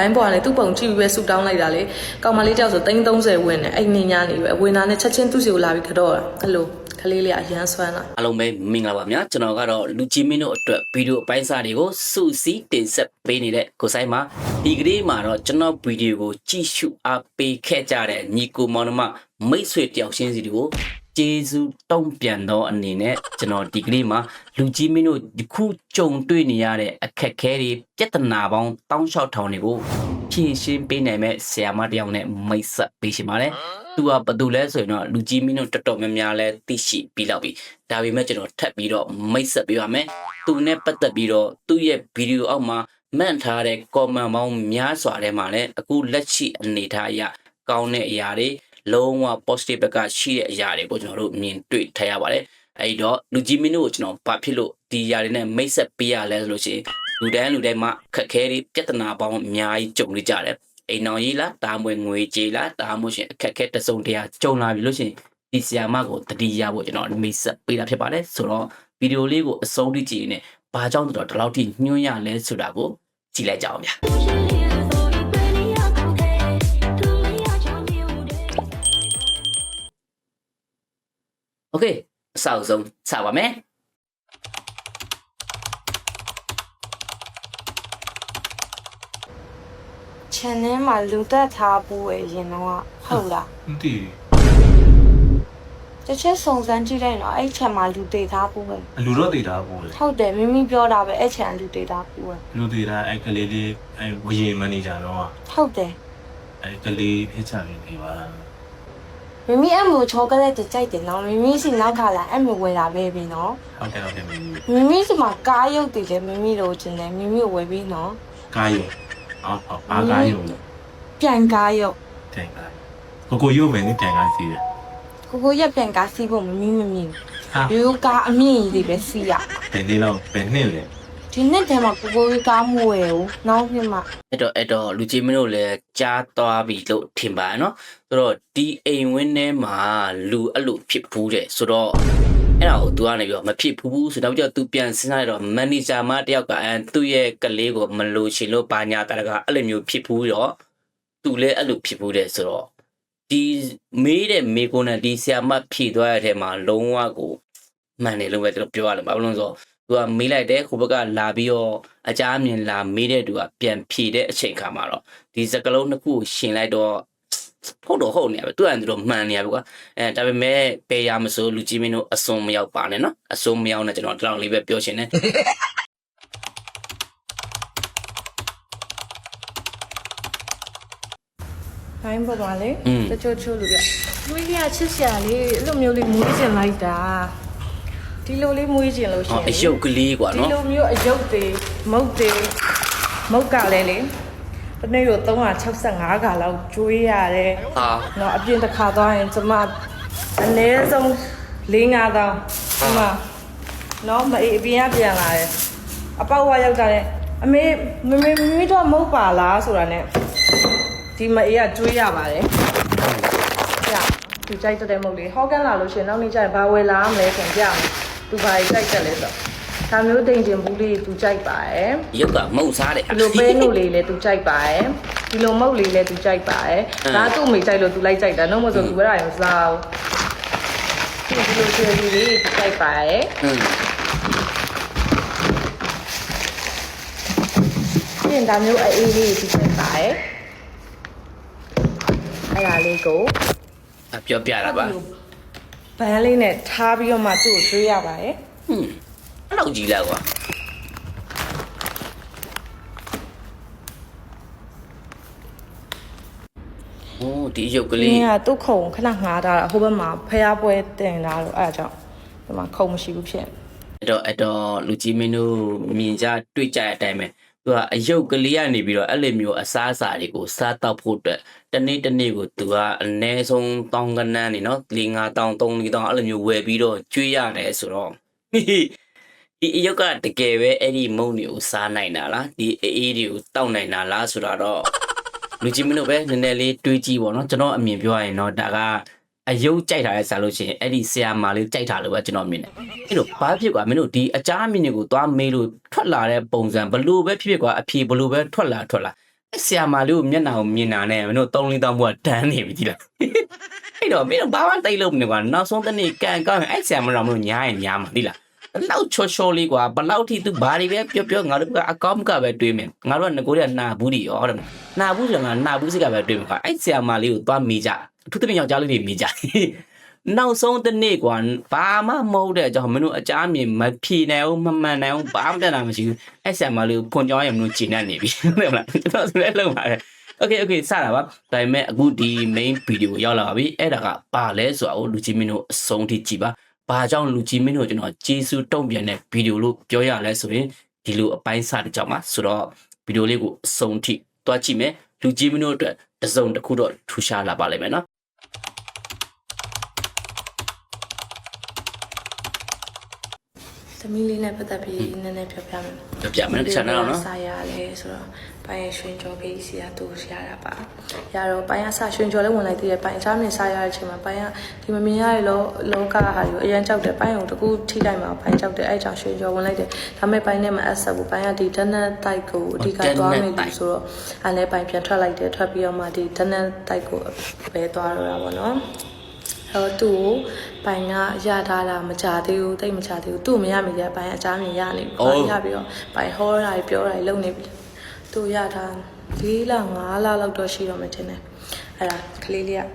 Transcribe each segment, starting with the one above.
လိုင်းပေါ်ကလည်းသူ့ပုံကြည့်ပြီးပဲဆူတောင်းလိုက်တာလေကောင်မလေးကြောက်ဆို330ဝင်တယ်အဲ့နေညာနေပဲဝင်တာနဲ့ချက်ချင်းသူ့စီကိုလာပြီးကတော့တာအဲ့လိုကလေးလေးကအရန်ဆွမ်းတာအားလုံးပဲမင်္ဂလာပါဗျာကျွန်တော်ကတော့လူကြီးမင်းတို့အတွက်ဗီဒီယိုအပိုင်းစာတွေကိုစုစည်းတင်ဆက်ပေးနေတဲ့ကိုဆိုင်မှာဒီကနေ့မှာတော့ကျွန်တော်ဗီဒီယိုကိုကြည့်ရှုအားပေးခဲ့ကြတဲ့ညီကိုမောင်နှမမိတ်ဆွေတယောက်ချင်းစီတွေကို ကျေးဇူးတုံ့ပြန်သောအနေနဲ့ကျွန်တော်ဒီကနေ့မှာလူကြီးမင်းတို့ဒီခုကြုံတွေ့နေရတဲ့အခက်အခဲတွေပြဿနာပေါင်း16000တွေကိုဖြေရှင်းပေးနိုင်မဲ့ဆရာမတစ်ယောက်နဲ့မိတ်ဆက်ပေးရှင်ပါတယ်သူကဘာတူလဲဆိုရင်တော့လူကြီးမင်းတို့တော်တော်များများလဲသိရှိပြီးလောက်ပြီဒါပေမဲ့ကျွန်တော်ထပ်ပြီးတော့မိတ်ဆက်ပေးပါမယ်သူနဲ့ပတ်သက်ပြီးတော့သူ့ရဲ့ဗီဒီယိုအောက်မှာမှန်ထားတဲ့ comment ပေါင်းများစွာထဲမှာလည်းအခုလက်ရှိအနေထားအရကောင်းတဲ့အရာတွေ လုံးဝ positive ဘက်ကရှိတဲ့အရာတွေကိုကျွန်တော်တို့မြင်တွေ့ထားရပါတယ်အဲဒီတော့လူကြီးမင်းတို့ကိုကျွန်တော်ဘာဖြစ်လို့ဒီအရာတွေနဲ့မိတ်ဆက်ပေးရလဲဆိုလို့ရှိရင်လူတန်းလူတိုင်းမှာခက်ခဲတွေပြဿနာပေါင်းအများကြီးကြုံနေကြတယ်အိမ်တော်ကြီးလားတာမွေငွေကြေးလားတာမို့ရှင်အခက်အခဲတစ်စုံတရာကြုံလာပြီလို့ရှရင်ဒီဆီယာမကိုတတိယဖို့ကျွန်တော်မိတ်ဆက်ပေးတာဖြစ်ပါတယ်ဆိုတော့ဗီဒီယိုလေးကိုအဆုံးထိကြည့်နေဘာကြောင့်တော့ဒီလောက်ထိညွှန်းရလဲဆိုတာကိုကြည့်လိုက်ကြအောင်ဗျာ โอเคအစအဆုံးစပါမယ် channel မှာလူသက်ထားဖို့ရရင်တော့ဟုတ်လား မသိ တစ်ချက်စုံစမ်းကြည့်လိုက်တော့အဲ့ channel မှာလူသေးထားဖို့ပဲ ဘူးလူတော့တည်တာပေါ့လေ ဟုတ်တယ်မိမိပြောတာပဲအဲ့ channel လူသေးထားဖို့ပဲ လူတည်တာအဲ့ကလေးလေးအဲ့ဝရင်မန်နေဂျာတော့ ဟုတ်တယ် အဲ့ကလေးဖြစ်ချနေနေပါ မိမိအမျိုးချောကလေးတကြိုက်တယ်နော်မိမိစီနောက်ခါလာအမျိုးဝယ်တာပဲပြီနော်ဟုတ်တယ်ဟုတ်တယ်မိမိစီမှာကားရုပ်တည်တယ်မိမိလိုချင်တယ်မိမိကိုဝယ်ပြီးနော်ကာယုံအော်ဟောအားကာယုံပြန်ကားရုပ်တိုင်ကာကိုကိုရုံမယ်နေတိုင်ကာစီးတယ်ကိုကိုရက်ပြန်ကားစီးဖို့မမိမမြင်ဟာဘူးရိုးကားအမြင့်ကြီးတွေပဲစီးရဘယ်နေလောက်ဘယ်နှစ်လဲ ဒီနှစ်တည်းမှာကိုကိုကြီးကားမဝယ်ဘူးနောက်ပြမှအဲ့တော့အဲ့တော့လူကြီးမင်းတို့လည်းကြားသွားပြီလို့ထင်ပါရဲ့နော်ဆိုတော့ဒီအိမ်ဝင်းထဲမှာလူအဲ့လိုဖြစ်ဘူးတဲ့ဆိုတော့အဲ့ဒါကို तू ကနေပြီးတော့မဖြစ်ဘူးဘူးဆိုတော့ကြောင့် तू ပြန်စဉ်းစားရတော့မန်နေဂျာမတယောက်ကအဲသူ့ရဲ့ကလေးကိုမလို့ရှင်လို့ဘာညာတရကအဲ့လိုမျိုးဖြစ်ဘူးတော့သူလည်းအဲ့လိုဖြစ်ဘူးတဲ့ဆိုတော့ဒီမေးတဲ့မေကုန်းနဲ့ဒီဆရာမဖြည့်သွားရတဲ့မှာလုံးဝကိုမှန်တယ်လို့ပဲကျွန်တော်ပြောရတယ်ဘာလို့လဲဆိုတော့ သူကမေးလိုက်တယ်ခိုးဘက်ကလာပြီးတော့အကြမ်းမြင်လာမေးတဲ့သူကပြန်ဖြည့်တဲ့အချိန်ခါမှာတော့ဒီစကလုံးတစ်ခုကိုရှင်လိုက်တော့ဟုတ်တော့ဟုတ်နေရပဲသူကသူတော့မှန်နေရပဲကွာအဲဒါပေမဲ့ပေရမစိုးလူကြီးမင်းတို့အစုံမရောက်ပါနဲ့နော်အစုံမရောက်နဲ့ကျွန်တော်ဒီလောက်လေးပဲပြောချင်တယ်ဘိုင်းပေါ်မှာလေอืมတချို့ချို့လူတွေကမွေးကြီးကချစ်စရာလေးအဲ့လိုမျိုးလေးမွေးကျင်လိုက်တာ ဒီလိုလေးမွေးကျင်လို့ရှိ ဟော ရင် အယုတ်ကလေးကွာ ဒီ နော် လိုမျိုးအယုတ်တွေမုတ်တွေမုတ်ကလည်းလေတစ်နေ့ကို365ခါလောက်ကျွေးရတယ် ဟာ เนาะအပြင်တစ်ခါသွားရင်ကျမအနည်းဆုံး၄၅တောင်းကျမเนาะမအေးအပြင်ကပြန်လာတယ်အပေါက်ဝရောက်တာလေအမေမမေမမေတော့မုတ်ပါလားဆိုတာ ਨੇ ဒီမအေးကကျွေးရပါတယ်ကြာသူကြိုက်တဲ့မုတ်လေးဟောကန်လာလို့ရှရင်နောက်နေ့ကျရင်ဘာဝယ်လာမလဲဆိုရင်ကြာမယ် သူဘာကြီးကြိုက်တယ်လဲဆိုတော့ဒါမျိုးတိမ်တင်ဘူးလေးသူကြိုက်ပါတယ်ရုပ်ကမုံစားတယ်ဒီလိုပဲနုလေးလည်းသူကြိုက်ပါတယ်ဒီလိုမုတ်လေးလည်းသူကြိုက်ပါတယ်ဒါသူ့မိကြိုက်လို့သူလိုက်ကြိုက်တာနှုတ်မဆိုသူဘယ်တော့မှမစားဘူးဒီလိုချယ်လီလေးသူကြိုက်ပါတယ်อืมပြင်ဒါမျိုးအေးလေးသူကြိုက်ပါတယ်အဲ့ဒါလေးကိုအပြောပြတာပါ ဘန်းလေးနဲ့ထားပြီးတော့မှသူ့ကိုကျွေးရပါတယ်ဟွန်းအဲ့လောက်ကြီးလားကွာโอ้ဒီရုပ်က။လေးနင်ကသူ့ခုံခဏငှားထားတာဟိုဘက်မှာဖျားပွဲတင်တာလို့အဲ့ဒါကြောင့်ဒီမှာခုံမရှိဘူးဖြစ်နေ အဲ့တော့အဲ့တော့လူကြီးမင်းတို့မြင်ကြတွေ့ကြတဲ့အတိုင်းပဲ သူကအယုတ်ကလေးကနေပြီးတော့အဲ့လိုမျိုးအစားအစာတွေကိုစားတော့ဖို့အတွက်တနေ့တနေ့ကိုသူကအနည်းဆုံးတောင်းကနန်းနေနော်၄၅တောင်း၃၄တောင်းအဲ့လိုမျိုးဝယ်ပြီးတော့ကျွေးရတယ်ဆိုတော့ဟိဟိဒီအယုတ်ကတကယ်ပဲအဲ့ဒီမုံတွေကိုစားနိုင်တာလားဒီအေးတွေကိုတောက်နိုင်တာလားဆိုတာတော့လူကြီးမင်းတို့ပဲနည်းနည်းလေးတွေးကြည့်ပေါ့နော်ကျွန်တော်အမြင်ပြောရရင်တော့ဒါက အယုတ်ကြိုက်တာရဲ့စားလို့ရှိရင်အဲ့ဒီဆရာမလေးကြိုက်တာလို့ပဲကျွန်တော်မြင်တယ်အဲ့လိုဘာဖြစ်ကွာမင်းတို့ဒီအကြမ်းအမြင်တွေကိုသွားမေးလို့ထွက်လာတဲ့ပုံစံဘလို့ပဲဖြစ်ဖြစ်ကွာအဖြေဘလို့ပဲထွက်လာထွက်လာအဲ့ဆရာမလေးကိုမျက်နှာကိုမြင်တာနဲ့မင်းတို့သုံးလေးတောင်းဘုရားတန်းနေပြီဒီလားအဲ့တော့မင်းတို့ဘာမှတိတ်လို့မနေကွာနောက်ဆုံးတစ်နေ့ကန်ကောင်းရင်အဲ့ဆရာမတော်မလို့ညားရင်ညားမှာဒီလား ဘလောက်ချောချောလေးကွာဘလောက်ထိသူဘာတွေပဲပြောပြောငါတို့ကအကောင်းကပဲတွေးမယ်ငါတို့ကငကိုတွေကနာဘူးတွေရောတဲ့နာဘူးဆိုရင်နာဘူးစိတ်ကပဲတွေးမယ်ကွာအဲ့ဆရာမလေးကိုသွားမိကြအထူးသဖြင့်ယောက်ျားလေးတွေမိကြနောက်ဆုံးတစ်နေ့ကွာဘာမှမဟုတ်တဲ့အကြောင်းမင်းတို့အကြမ်းမြင်မဖြေနိုင်ဘူးမမှန်နိုင်ဘူးဘာမှတက်တာမရှိဘူးအဲ့ဆရာမလေးကိုဖွန်ကြောင်းရမလို့ဂျင်းနေနေပြီဟုတ်မလားကျွန်တော်ဆိုလည်းလုံးပါတယ် Okay okay စတာပါဒါပေမဲ့အခုဒီ main video ကိုရောက်လာပါပြီအဲ့ဒါကပါလဲဆိုတာကိုလူကြီးမင်းတို့အဆုံးထိကြည့်ပါ ဘာကြောင့်လူကြီးမင်းတို့ကျွန်တော်ကျေးဇူးတုံ့ပြန်တဲ့ video လို့ပြောရလဲဆိုရင်ဒီလိုအပိုင်းစတဲ့ကြောင့်ပါဆိုတော့ video လေးကိုအဆုံးထိတွားကြည့်မယ်လူကြီးမင်းတို့အတွက်တစ်စုံတစ်ခုတော့ထူရှားလာပါလိမ့်မယ်နော် သမီးလေးနဲ့ပတ်သက်ပြီးနည်းနည်းပြောပြမယ်ပြပြမယ်တစ်ချက်နောက်နော်စာရလဲဆိုတော့ပိုင်းရရွှင်ကျော်ကြီးစီကသူ့ကိုရတာပါရတော့ပိုင်းရဆရွှင်ကျော်လည်းဝင်လိုက်သေးတယ်ပိုင်းအချားမြင်စာရတဲ့အချိန်မှာပိုင်းရဒီမမြင်ရတဲ့လောလောကဟာကိုအရန်ကြောက်တယ်ပိုင်းကိုတကူထိလိုက်မှာပိုင်းကြောက်တယ်အဲ့ကြောင့်ရွှင်ကျော်ဝင်လိုက်တယ်ဒါပေမဲ့ပိုင်းနဲ့မအဆက်ဘူးပိုင်းကဒီဒနက်တိုက်ကိုအဓိကသွားမိတယ်ဆိုတော့အဲ့လည်းပိုင်းပြန်ထွက်လိုက်တယ်ထွက်ပြီးတော့မှဒီဒနက်တိုက်ကိုပဲသွားတော့တာပေါ့နော် တော့သူ့ကိုပိုင်ကရထားတာမကြသေးဘူးတိတ်မကြသေးဘူးသူ့ကိုမရမိတဲ့အပိုင်အချားမြင်ရနေပြီအော်ပိုင်ရပြီးတော့ပိုင်ဟောတာတွေပြောတာတွေလုပ်နေပြီသူ့ရထား၄လ၅လလောက်တော့ရှိတော့မှတင်တယ်အဲ့ဒါကလေးလေးက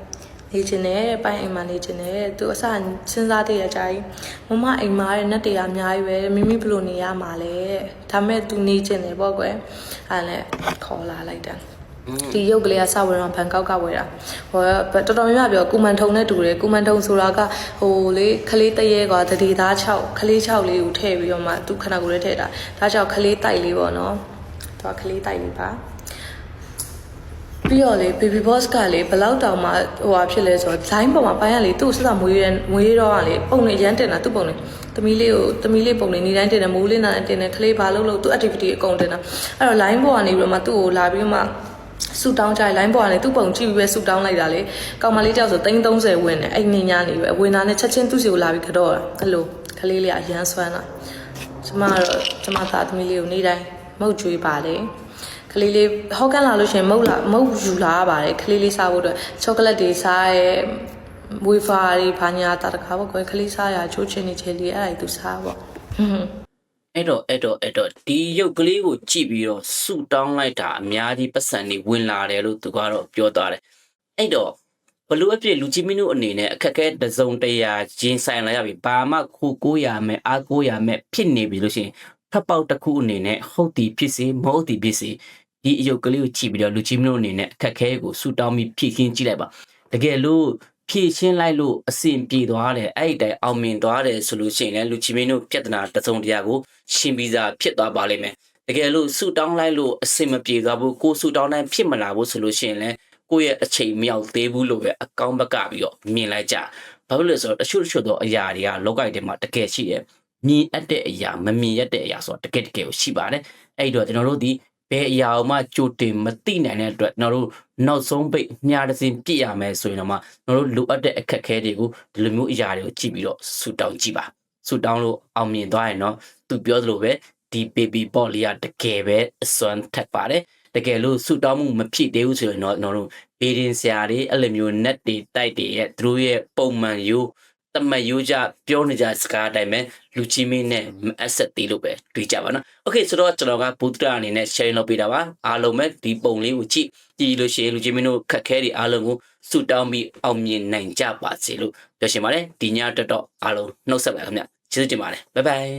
နေချင်တယ်တဲ့ပိုင်အိမ်မှာနေချင်တယ်တဲ့သူအစစဉ်းစားသေးရကြကြီးမမအိမ်မှာတဲ့နက်တရားအများကြီးပဲမိမိဘယ်လိုနေရမှာလဲတဲ့ဒါမဲ့သူနေချင်တယ်ပေါ့ကွယ်အဲ့ဒါနဲ့ခေါ်လာလိုက်တာ ဒီရုပ်ကလေးကစဝယ်တော့ဘန်ကောက်ကဝယ်တာဟိုတော်တော်များများပြောကုမန်ထုံနဲ့တူတယ်ကုမန်ထုံဆိုတာကဟိုလေခလေးတရေကွာတတိသား6ခလေး6လေးကိုထည့်ပြီးတော့မှသူခဏကိုလည်းထည့်တာဒါကြောင့်ခလေးတိုက်လေးပေါ့နော်သူကခလေးတိုက်လေးပါပြီးတော့လေ baby boss ကလေဘယ်လောက်တောင်မှဟိုဟာဖြစ်လဲဆိုတော့ line ပေါ်မှာပိုင်းရလေသူ့စစမွေးရမွေးတော့ကလေပုံနေရမ်းတင်တာသူ့ပုံနေသမီးလေးကိုသမီးလေးပုံနေနေတိုင်းတင်တယ်မိုးလေးနာတင်တယ်ခလေးဘာလို့လို့သူ့ activity အကုန်တင်တာအဲ့တော့ line ပေါ်ကနေပြီးတော့မှသူ့ကိုလာပြီးတော့မှ ဆူတောင်းကြိုင်လိုင်းပေါ်ကနေသူ့ပုံကြည့်ပြီးပဲဆူတောင်းလိုက်တာလေကောင်မလေးတယောက်ဆို330ဝင်တယ်အဲ့နေညာနေပဲဝင်တာနဲ့ချက်ချင်းသူ့စီကိုလာပြီးကတော့တာအဲ့လိုကလေးလေးကအရန်ဆွမ်းတာကျမကတော့ကျမသားသမီးလေးကိုနေ့တိုင်းမုတ်ကျွေးပါလေကလေးလေးဟောက်ကန်လာလို့ရှရင်မုတ်လာမုတ်ယူလာရပါတယ်ကလေးလေးစားဖို့အတွက်ချောကလက်တွေစားရဲဝေဖာတွေဘာညာတာတခါပေါ့ကွယ်ကလေးစားရချိုးချင်နေချင်လေးအဲ့ဒါကြီးသူစားပေါ့ဟွန်း အဲ့တော့အဲ့တော့အဲ့တော့ဒီရုပ်ကလေးကိုကြည့်ပြီးတော့ဆူတောင်းလိုက်တာအများကြီးပတ်စံနေဝင်လာတယ်လို့သူကတော့ပြောသွားတယ်အဲ့တော့ဘလို့အဖြစ်လူကြီးမင်းတို့အနေနဲ့အခက်အခဲတစ်စုံတရာဂျင်းဆိုင်လာရပြီဘာမှခိုးကိုးရမယ်အားကိုးရမယ်ဖြစ်နေပြီလို့ရှိရင်ဖက်ပေါက်တစ်ခုအနေနဲ့ဟုတ်တီဖြစ်စေမဟုတ်တီဖြစ်စေဒီအယုတ်ကလေးကိုကြည့်ပြီးတော့လူကြီးမင်းတို့အနေနဲ့အခက်အခဲကိုဆူတောင်းပြီးဖြည့်ခင်းကြည့်လိုက်ပါတကယ်လို့ ဖြည့်ရှင်းလိုက်လို့အဆင်ပြေသွားတယ်အဲ့ဒီတိုင်အောင်မြင်သွားတယ်ဆိုလို့ရှိရင်လည်းလူကြီးမင်းတို့ပြဿနာတစ်စုံတရာကိုရှင်းပြီးသားဖြစ်သွားပါလိမ့်မယ်တကယ်လို့ဆူတောင်းလိုက်လို့အဆင်မပြေသွားဘူးကိုယ်ဆူတောင်းတိုင်းဖြစ်မလာဘူးဆိုလို့ရှိရင်လည်းကိုယ့်ရဲ့အချိန်မရောက်သေးဘူးလို့ပဲအကောင့်ဘက်ကပြီးတော့မြင်လိုက်ကြဘာဖြစ်လို့လဲဆိုတော့တချို့တချို့သောအရာတွေကလောကကြီးထဲမှာတကယ်ရှိတယ်မြင်အပ်တဲ့အရာမမြင်ရတဲ့အရာဆိုတာတကယ်တကယ်ကိုရှိပါတယ်အဲ့ဒီတော့ကျွန်တော်တို့ဒီ ဘယ်အရာမှကြိုတင်မသိနိုင်တဲ့အတွက်ကျွန်တော်တို့နောက်ဆုံးပိတ်မြားတစ်စင်ပြည့်ရမယ်ဆိုရင်တော့မှကျွန်တော်တို့လိုအပ်တဲ့အခက်အခဲတွေကိုဒီလိုမျိုးအရာတွေကိုကြည့်ပြီးတော့ဆူတောင်းကြည့်ပါဆူတောင်းလို့အောင်မြင်သွားရင်တော့သူပြောသလိုပဲဒီ baby ball လေးကတကယ်ပဲအစွမ်းထက်ပါတယ်တကယ်လို့ဆူတောင်းမှုမဖြစ်သေးဘူးဆိုရင်တော့ကျွန်တော်တို့ဘေးရင်ဆရာတွေအဲ့လိုမျိုး net တွေတိုက်တွေရဲ့သူတို့ရဲ့ပုံမှန်ယူ တမတ်ယူကြပြောနေကြစကားအတိုင်းပဲလူချင်းမင်းနဲ့မအဆက်သေးလို့ပဲတွေးကြပါနော်။ Okay ဆိုတော့ကျွန်တော်ကဘုဒ္ဓအနေနဲ့ sharing လုပ်ပေးတာပါ။အားလုံးပဲဒီပုံလေးကိုကြည့်ကြည့်လို့ရှိရင်လူချင်းမင်းတို့ခက်ခဲတွေအားလုံးကိုစုတောင်းပြီးအောင်မြင်နိုင်ကြပါစေလို့ပြောချင်ပါတယ်။ဒီညအတွက်တော့အားလုံးနှုတ်ဆက်ပါခင်ဗျ။ကျေးဇူးတင်ပါတယ်။ Bye bye